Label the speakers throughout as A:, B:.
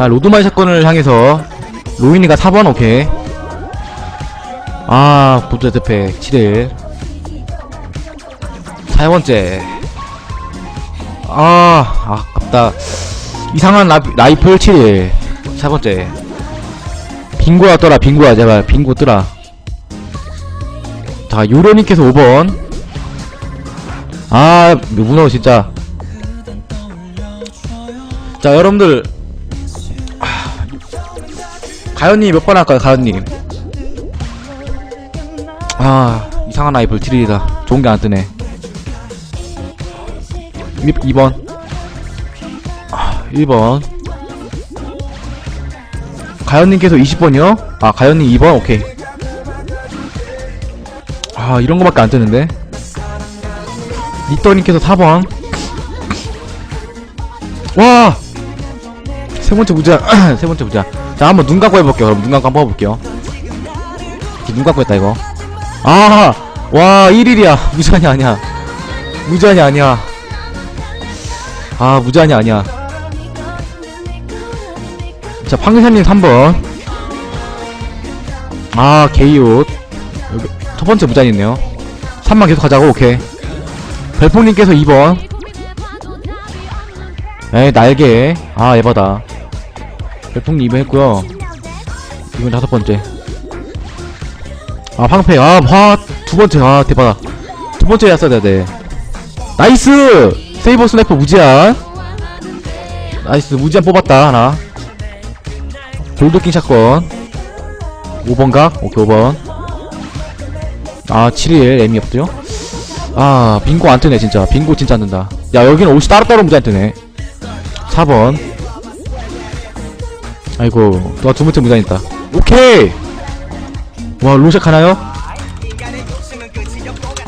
A: 자, 로드마이 사건을 향해서 로인이가 4번 오케이. 아, 부자 대패 7일. 4번째. 아, 아깝다. 이상한 라, 라이플 7일. 4번째. 빙고야 떠라, 빙고야, 제발. 빙고 뜨라. 자, 요로님께서 5번. 아, 문어 진짜. 자, 여러분들. 아, 가연님 몇 번 할까요, 가연님? 아, 이상한 아이 볼 트릴이다. 좋은 게 안 뜨네. 2번. 아, 1번. 가연님께서 20번이요? 아, 가연님 2번? 오케이. 아, 이런 거밖에 안 뜨는데. 리터님께서 4번. 와! 세 번째 부자, 세 번째 부자. 자, 한번 눈 감고 해볼게요. 그럼 눈 감고 한번 해볼게요. 눈 감고 했다, 이거. 아! 와, 1일이야. 무제한이 아니야. 무제한이 아니야. 아, 무제한이 아니야. 자, 황사님 3번. 아, 게이옷. 여기, 첫 번째 무제한 있네요. 3만 계속 가자고, 오케이. 별풍님께서 2번. 에이, 날개. 아, 에바다. 별풍님 2번 했고요 이번 다섯 번째. 아, 황패. 아, 화, 두 번째. 아, 대박. 두 번째 였어야 돼. 나이스! 세이버 스나이퍼 무제한. 나이스. 무제한 뽑았다, 하나. 골드킹 샷건. 5번 각. 오케이, 5번. 아, 7일. 애미 없죠? 아, 빙고 안 뜨네, 진짜. 빙고 진짜 안 뜬다. 야, 여기는 옷이 따로따로 무제한 뜨네. 4번. 아이고, 또두 번째 무제한 있다. 오케이! 와, 로색 가나요?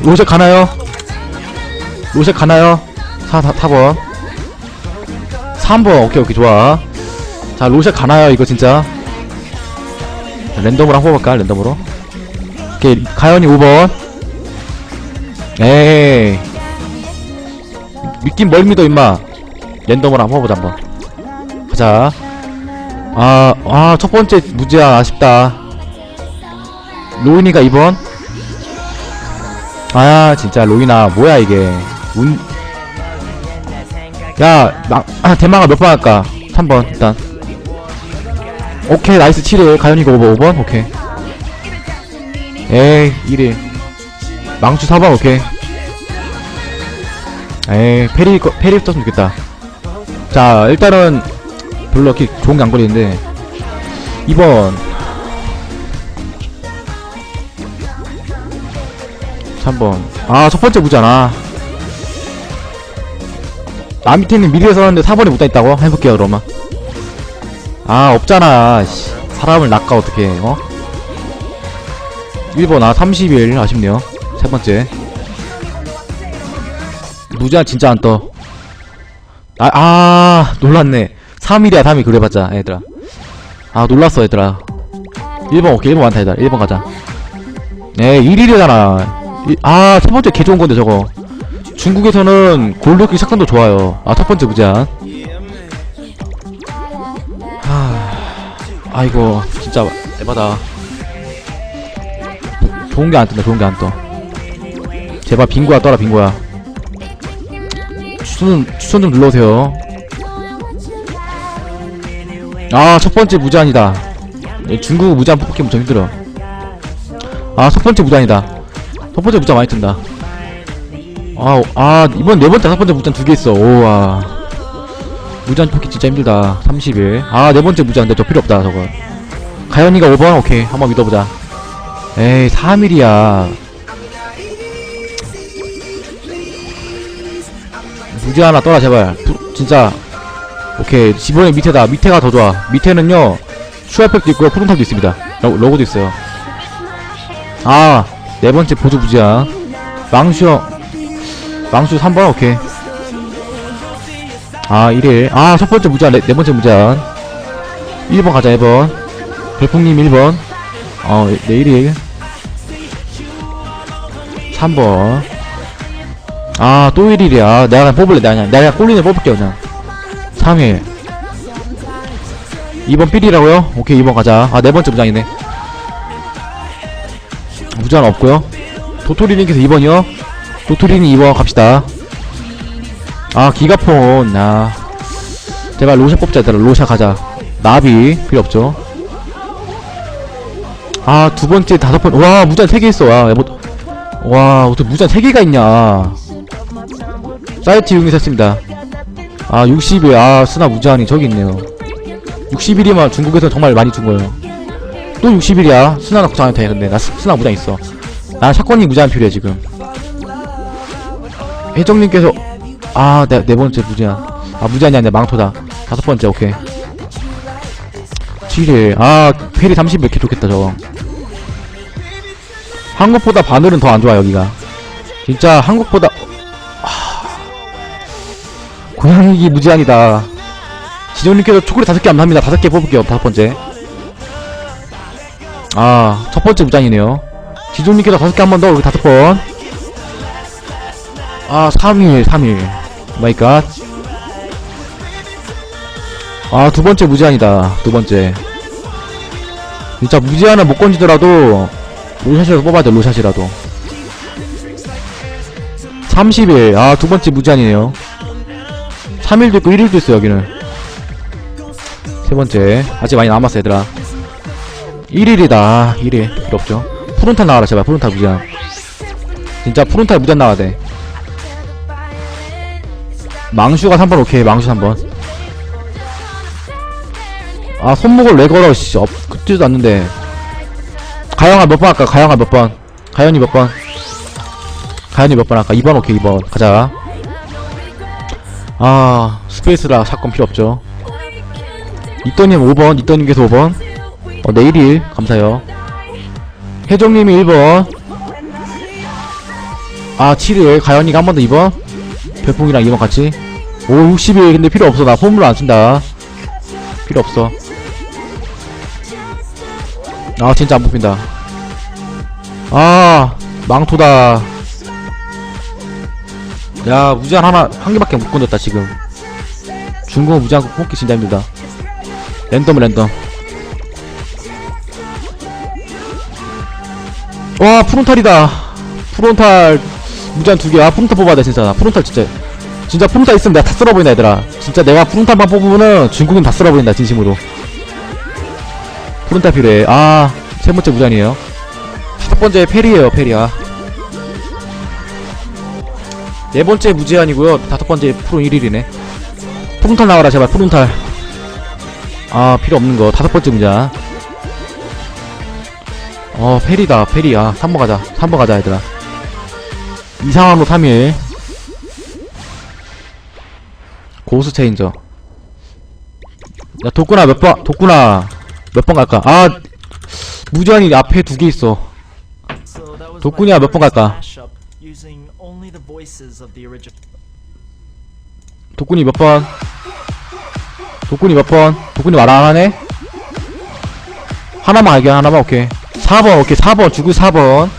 A: 로색 가나요? 로색 가나요? 4, 4, 4번. 3번. 오케이, 오케이, 좋아. 자, 로색 가나요, 이거 진짜? 자, 랜덤으로 한번 뽑을까, 랜덤으로? 오케이, 가연이 5번. 에이. 믿긴 뭘 믿어, 임마. 랜덤으로 한번 뽑아보자, 한번. 가자. 아, 아, 첫 번째 무제한 아쉽다. 로인이가 2번. 아, 진짜, 로인아, 뭐야, 이게. 운. 야, 마, 아, 대마가 몇번 할까? 3번, 일단. 오케이, 나이스 7일. 가연이가 5번, 5번? 오케이. 에이, 1일. 망치 4번, 오케이. 에이, 페리, 거- 페리 떴으면 좋겠다. 자, 일단은, 별로 이렇게 좋은 게 안 걸리는데. 2번. 3번. 아, 첫 번째 무잖아. 나 밑에는 미리에 서는데 4번에 못 다있다고? 해볼게요, 그러면. 아, 없잖아. 씨. 사람을 낚아, 어떻게, 어? 1번, 아, 31. 아쉽네요. 세 번째. 무제한 진짜 안 떠. 아, 아, 놀랐네. 3일이야, 3일. 그래봤자, 얘들아. 아, 놀랐어, 얘들아. 1번, 오케이, 1번 많다, 얘들아. 1번 가자. 네, 1일이잖아. 아, 첫 번째 개 좋은 건데, 저거. 중국에서는 골드키 샷건도 좋아요. 아, 첫 번째 무제한. 하, 아이고, 진짜, 에바다. 좋은 게 안 뜬다, 좋은 게 안 떠. 제발 빙고야 떠라, 빙고야. 추천, 추천 좀 눌러주세요. 아, 첫 번째 무제한이다. 예, 중국 무제한 뽑기 엄청 힘들어. 아, 첫 번째 무제한이다. 첫 번째 무제한 많이 뜬다. 아, 아, 이번 네 번째, 다섯 번째 무제한 두 개 있어. 오와. 무제한 뽑기 진짜 힘들다. 30일. 아, 네 번째 무제한. 근데 저 필요 없다, 저거. 가연이가 5번? 오케이. 한번 믿어보자. 에이, 3일이야. 무제 하나 떠라, 제발. 부, 진짜. 오케이. 지번에 밑에다. 밑에가 더 좋아. 밑에는요, 슈아팩도 있고요, 푸른탑도 있습니다. 로, 로고도 있어요. 아, 네 번째 보조 부지야. 망슈, 망슈 3번, 오케이. 아, 1일. 아, 첫 번째 무제한, 네, 네 번째 무제한. 1번 가자, 1번. 별풍님 1번. 어, 네, 1일. 3번. 아, 또 1일이야. 내가 그냥 뽑을래, 내가 그냥. 내가 그냥 꼴린을 뽑을게, 그냥. 3일. 2번 삘이라고요? 오케이 2번 가자. 아 네번째 무장이네. 무장 없고요. 도토리님께서 2번이요? 도토리님 2번 갑시다. 아 기가폰. 아. 제발 로샤 뽑자 얘들아. 로샤 가자. 나비 필요 없죠. 아 두번째 다섯번. 와 무장 3개 있어. 와 뭐, 와 어떻게 무장 3개가 있냐. 사이트 이용했었습니다 아 60일 아 스나 무장이 저기 있네요 60일이면 중국에서 정말 많이 준 거예요 또 60일이야 스나나 걱정 안 해도 돼 근데 나 스, 스나 무장 있어 난 샷건이 무장 필요해 지금 혜정님께서 아, 네, 네 번째 무제한. 아, 무제한이 아니라 망토다. 다섯 번째, 오케이. 7일. 아, 페리 30 몇 개 좋겠다, 저거. 한국보다 바늘은 더 안 좋아, 여기가. 진짜 한국보다, 아, 고양이기 무제한이다. 지정님께서 초콜릿 다섯 개안 합니다. 다섯 개 뽑을게요, 다섯 번째. 아, 첫 번째 무장이네요. 지정님께서 다섯 개 한 번 더, 여기 다섯 번. 아, 3일, 3일. 마이갓. 아, 두 번째 무제한이다. 두 번째. 진짜 무제한을 못 건지더라도, 로샷이라도 뽑아야 돼, 로샷이라도. 30일. 아, 두 번째 무제한이네요. 3일도 있고 1일도 있어, 여기는. 세 번째. 아직 많이 남았어, 얘들아. 1일이다. 1일. 필요 없죠. 푸른탈 나와라, 제발. 푸른탈 무제한. 진짜 푸른탈 무제한 나와야 돼. 망슈가 3번 오케이 망슈 3번 아 손목을 왜 걸어 씨 업, 긋지도 않는데 가영아 몇 번 할까 가영아 몇번 가연이 몇번 가연이 몇 번 할까 2번 오케이 2번 가자 아 스페이스라 사건 필요 없죠. 이떠님 5번 이떠님께서 5번. 어 내일 일. 감사해요. 혜정님이 1번. 아 7일. 가연이가 한 번 더 2번. 별풍이랑 2번 같이. 오 60일. 근데 필요 없어. 나 폼으로 안 쓴다. 필요 없어. 아 진짜 안 뽑힌다. 아 망토다 야 무제한 하나 한 개밖에 못 건졌다 지금 중국 무제한 뽑기 진짜 힘들다 랜덤 랜덤 와 푸른탈이다 푸른탈 무제한 두 개. 아, 푸른탈 뽑아야 돼, 진짜. 나 푸른탈 진짜. 진짜 푸른탈 있으면 내가 다 쓸어버린다, 얘들아. 진짜 내가 푸른탈만 뽑으면은 중국인 다 쓸어버린다, 진심으로. 푸른탈 필요해. 아, 세 번째 무제한이에요. 첫 번째 페리에요, 페리야. 네 번째 무제한이고요. 다섯 번째 프로 1일이네. 푸른탈 나와라, 제발, 푸른탈. 아, 필요 없는 거. 다섯 번째 무제한. 어, 페리다, 페리야. 3번 가자. 3번 가자, 얘들아. 이상한로 3일 고수 체인저 야 독구나 몇번 독구나 몇 번 갈까 아 무제한이 앞에 두 개 있어
B: 독군이야 몇번 갈까?
A: 독군이 몇 번? 독군이 몇 번? 독군이 말 안 하네? 하나만 알게 하나만 오케이. 4번 오케이. 4번 주구 4번.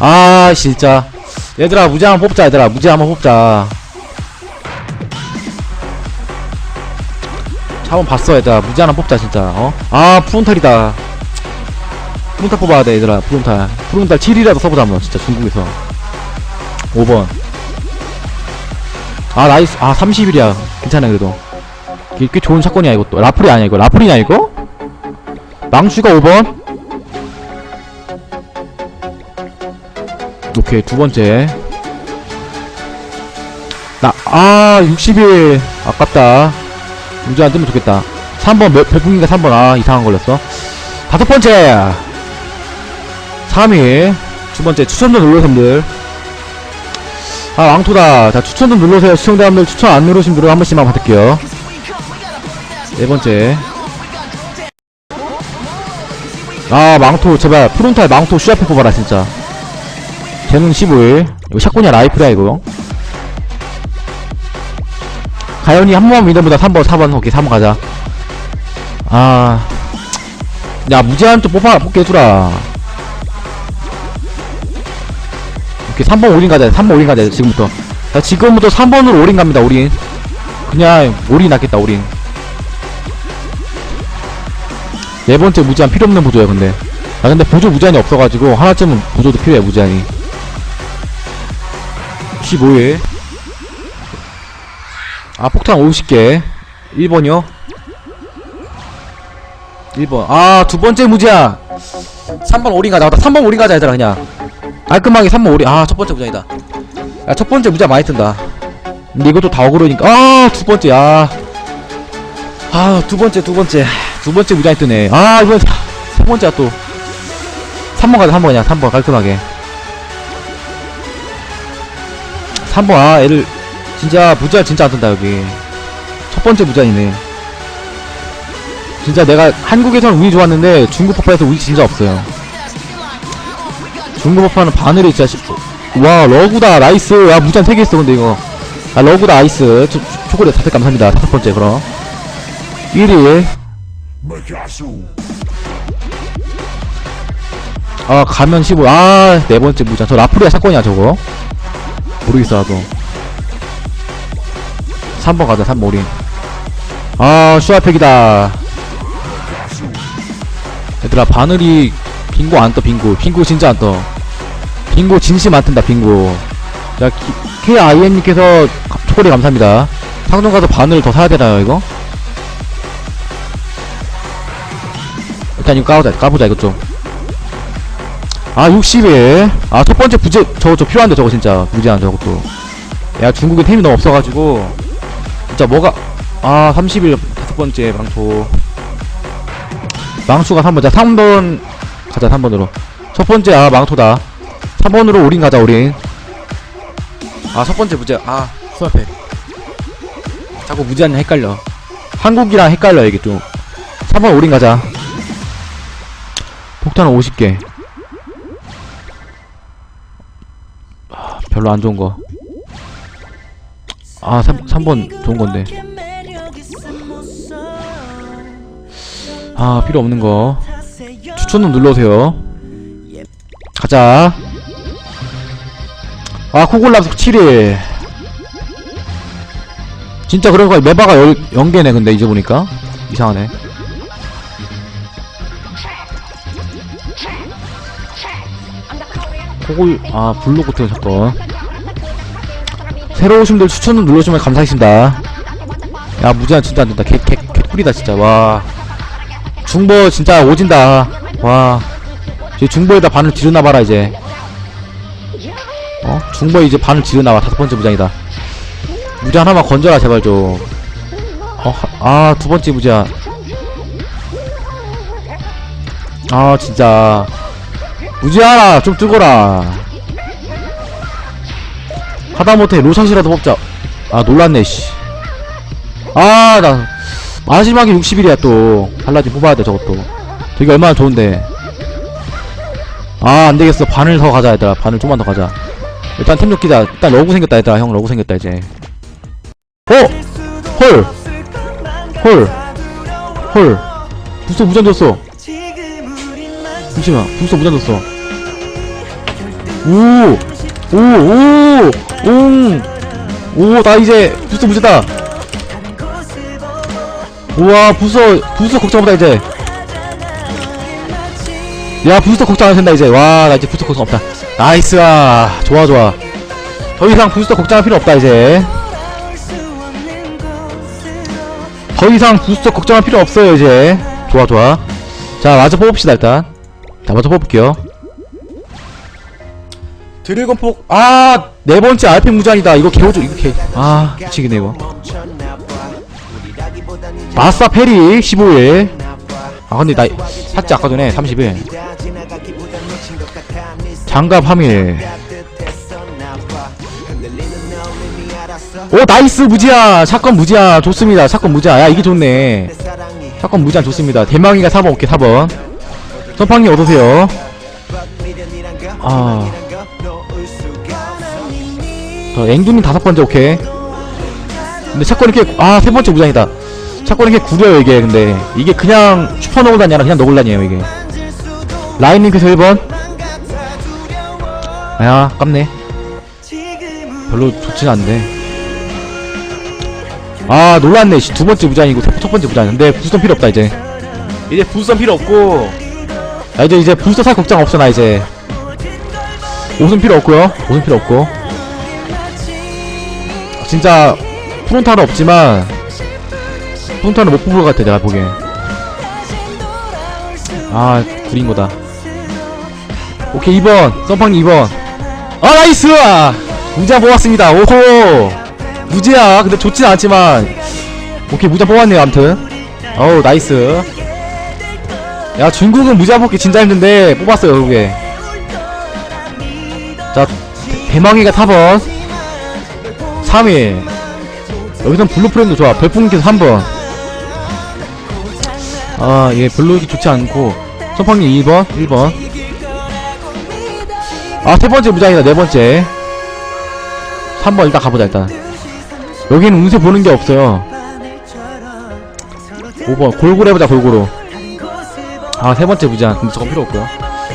A: 아 진짜. 얘들아 무제 한번 뽑자 얘들아. 무제 한번 뽑자. 한번 봤어 얘들아. 무제 하나 뽑자 진짜. 어? 아 푸른탈이다. 푸른탈 뽑아야 돼 얘들아. 푸른탈. 푸른탈 7이라도 써보자 한번. 진짜 중국에서 5번. 아 나이스. 아 30일이야. 괜찮아 그래도. 꽤, 꽤 좋은 사건이야 이것도. 라플이 아니야 이거. 라플이냐 이거? 망슈가 5번. 오케이 두 번째. 나 아 60일. 아깝다. 문제 안 뜨면 좋겠다. 3번 몇, 별풍인가 3번. 아 이상한 걸렸어. 다섯 번째. 3일 두 번째 추천 좀 눌러주세요 분들 아 왕토다. 자 추천 좀 눌러주세요. 시청자분들 추천 안 누르신 분들 한 번씩만 받을게요. 네 번째. 아 망토. 제발 프론탈 망토 슈아페 뽑아라 진짜. 쟤는 15일. 이거 샷건이야 라이프야 이거. 가연이 한 번만 믿어보다 3번 4번. 오케이 3번 가자. 아야 무제한 좀 뽑아 뽑게 해주라 오케이 3번 올인 가자. 3번 올인 가자 지금부터. 자 지금부터 3번으로 올인 갑니다 올인. 그냥 올인 낫겠다 올인. 네 번째 무제한 필요 없는 보조야 근데. 아 근데 보조 무제한이 없어가지고 하나쯤은 보조도 필요해 무제한이. 15일. 아 폭탄 50개. 1번이요? 1번. 아 두번째 무제한. 3번 오링 가자. 3번 오링 가자 얘들아 그냥 깔끔하게 3번 오링 아 첫번째 무제한이다 야 첫번째 무제한 많이 뜬다 근데 이것도 다 억울하니까 아 두번째 아 아, 두 번째, 두 번째. 두 번째 무장이 뜨네. 아, 이번 세 번째야 또. 3번 가자, 3번 그냥. 3번 깔끔하게. 3번, 아, 애를, 진짜, 무장 진짜 안 뜬다, 여기. 첫 번째 무장이네. 진짜 내가 한국에서는 운이 좋았는데 중국 퍼파에서 운이 진짜 없어요. 퍼파는 바늘이 진짜, 시- 와, 러구다, 나이스. 야, 무장 3개 있어, 근데 이거. 아, 러구다, 아이스. 초, 초- 초콜릿 다섯 감사합니다. 다섯 번째, 그럼. 1위 아 가면 15아 네번째 무장 저 라프리아 사건이야 저거 모르겠어 나도 3번 가자 3번 우린 아 슈아팩이다 얘들아 바늘이 빙고 안 떠 빙고. 빙고 진짜 안떠. 빙고 진심 안 뜬다 빙고. 자 KIN님께서 초콜릿 감사합니다. 상점 가서 바늘 더 사야 되나요 이거? 일단 이거 까보자 까보자 이것 좀. 아 60일. 아 첫번째 부재 저거 저 필요한데 저거 진짜. 무제한 저것도 야 중국은 템이 너무 없어가지고. 진짜 뭐가 아 30일 다섯번째 망토. 망수가 3번 자 3번 가자 3번으로 첫번째 아 망토다 3번으로 우린 가자 우린 아 첫번째 무제 아 수업해 자꾸 무제한 헷갈려 한국이랑 헷갈려 이게 좀 3번 우린 가자 폭탄 50개. 아, 별로 안 좋은 거. 아, 3, 3번 좋은 건데. 아, 필요 없는 거. 추천은 눌러오세요. 가자. 아, 코골랍스 7일. 진짜 그런 거 메바가 0개네, 근데 이제 보니까. 이상하네. 코골 아 블로코트 사건 새로 오신 분들 추천을 눌러주면 감사하겠습니다 야 무제한 진짜 안된다 개, 개, 개꿀이다 진짜 와 중보 진짜 오진다. 와. 중보에다 반을 지르나봐라 이제. 어? 중보에 이제 반을 지르나봐. 다섯 번째 무장이다. 무장 하나만 건져라 제발 좀. 어, 아, 두 번째 무장. 아, 진짜. 무지하라 좀 뜨거라. 하다못해 로샷이라도 뽑자. 아 놀랐네 씨 아 나 마지막에 60일이야 또 팔라딘 뽑아야 돼 저것도 되게 얼마나 좋은데 아 안되겠어 반을 더 가자 얘들아 반을 좀만 더 가자 일단 템 줬기다 일단 러구 생겼다 얘들아 형 러구 생겼다 이제 어? 헐! 헐! 헐! 부스 무전 줬어 잠시만 부스터 무장 줬어 오! 오! 오! 옹! 오! 나 이제 부스터 무제다 우와 부스터 부스터 걱정 없다 이제. 야 부스터 걱정 안 된다 이제. 와 나 이제 부스터 걱정 없다. 나이스 아 좋아 좋아. 더 이상 부스터 걱정할 필요 없다 이제. 더 이상 부스터 걱정할 필요 없어요 이제. 좋아 좋아. 자 마저 뽑읍시다 일단. 자 먼저 뽑을게요. 드래곤 폭, 아, 네 번째 알팽 무장이다. 이거 개오죠, 이거 개. 아, 미치겠네, 이거. 마사 페리, 15일. 아, 근데 나, 샀지, 아까 전에, 30일. 장갑 3일. 오, 나이스, 무지야. 사건 무지야. 좋습니다. 사건 무지야. 야, 이게 좋네. 사건 무지야, 좋습니다. 대망이가 4번, 오케이, 4번. 선팡님, 어서오세요. 아. 저 앵두님 다섯 번째 오케이 근데 사건 이렇게 아 세 번째 무장이다 사건 이렇게 구려요 이게. 근데 이게 그냥 슈퍼 너굴단이 아니라 그냥 너굴단이에요 이게. 라인님께서 1번. 야 깝네. 별로 좋진 않네 아 놀랐네. 씨, 두 번째 무장이고 세- 첫 번째 무장. 근데 부스턴 필요 없다 이제. 이제 부스선 필요 없고. 나 이제 이제 부스터 살 걱정 없어 나 이제. 옷은 필요 없고요. 옷은 필요 없고. 진짜 프론타는 없지만 프론타는 못 뽑을 것 같아 내가 보기엔. 아 구린 거다. 오케이 2번. 썸팡님 2번. 아 나이스! 무자 뽑았습니다. 오호! 무지야 근데 좋진 않지만. 오케이 무자 뽑았네요 암튼. 어우 나이스. 야 중국은 무자 뽑기 진짜 힘든데 뽑았어요 결국에. 자 대- 대망이가 4번. 3위. 여기선 블루프레임도 좋아. 별풍기도 3번 아, 예, 별로 좋지 않고. 선팡님 2번, 1번. 아, 세 번째 무장이다, 네 번째. 3번 일단 가보자, 일단. 여기는 운세 보는 게 없어요. 5번, 골고루 해보자, 골고루. 아, 세 번째 무장. 근데 저거 필요 없고요.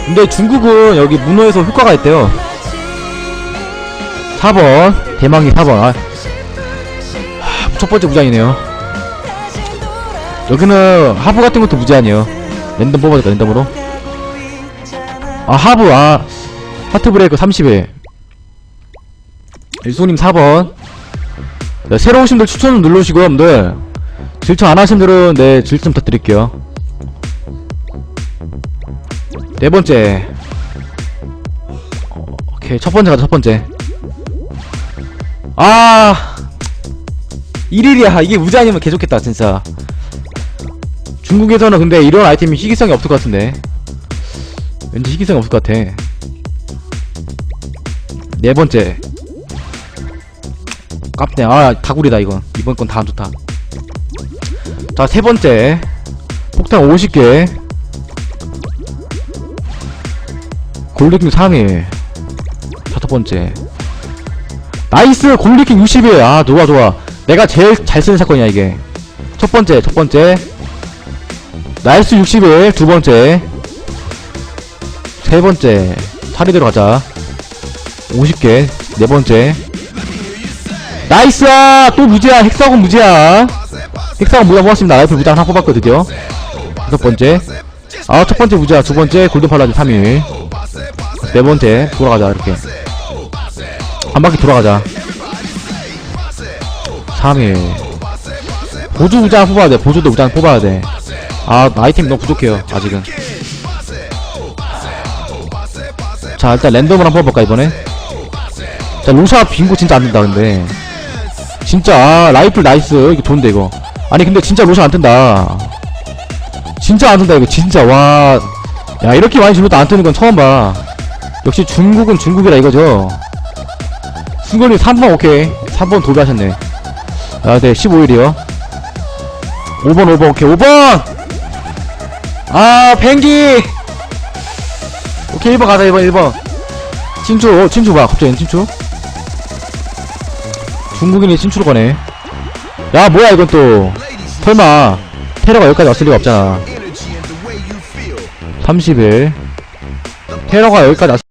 A: 근데 중국은 여기 문어에서 효과가 있대요. 4번, 대망이 4번. 아, 하, 첫 번째 무장이네요. 여기는 하부 같은 것도 무제한이에요. 랜덤 뽑아줄까 랜덤으로? 아 하부 아 하트 브레이크 30회. 일소님 4번. 네, 새로 오신 분들 추천 좀 눌러주시고요, 여러분들. 질청 안 하신 분들은 네 질청 부탁드릴게요. 네 번째. 어, 오케이 첫 번째 가자 첫 번째. 아 1일이야 이게 무제 아니면 개 좋겠다 진짜. 중국에서는 근데 이런 아이템이 희귀성이 없을 것 같은데. 왠지 희귀성이 없을 것 같아. 네 번째. 깝네. 아 다구리다 이건. 이번 건 다 안 좋다. 자 세 번째. 폭탄 50개. 골드킹 3위 다섯 번째. 나이스! 골드킹 60위 아 좋아 좋아. 내가 제일 잘 쓰는 사건이야 이게. 첫 번째 첫 번째 나이스 61 두 번째. 세 번째. 사리대로 가자. 50개 네 번째. 나이스 또 무지야. 핵사건 무지야. 핵사건 무자 뽑았습니다. 라이플 무자 하나 드디어 다섯 번째. 아 첫 번째 무자 두 번째 골든 팔라딘 3일. 네 번째. 돌아가자 이렇게. 한 바퀴 돌아가자. 3일. 보조 무장 뽑아야 돼. 보조도 무장 뽑아야 돼 아 아이템이 너무 부족해요 아직은. 자 일단 랜덤으로 한번 뽑아볼까 이번에? 자 로샤 빙고 진짜 안된다 근데. 진짜 아 라이플 나이스. 이거 좋은데 이거. 아니 근데 진짜 로샤 안뜬다. 진짜 안뜬다 이거 진짜. 와 야 이렇게 많이 질러도 안뜨는 건 처음 봐. 역시 중국은 중국이라 이거죠. 승걸님 3번 오케이. 3번 도배하셨네. 아 네 15일이요. 5번 5번 오케이. 5번 아 펭기 오케이 1번 가자 1번 1번. 친추 어 친추 봐 갑자기 친추? 중국인이 친추를 거네. 야 뭐야 이건 또. 설마 테러가 여기까지 왔을 리가 없잖아. 30일. 테러가 여기까지 왔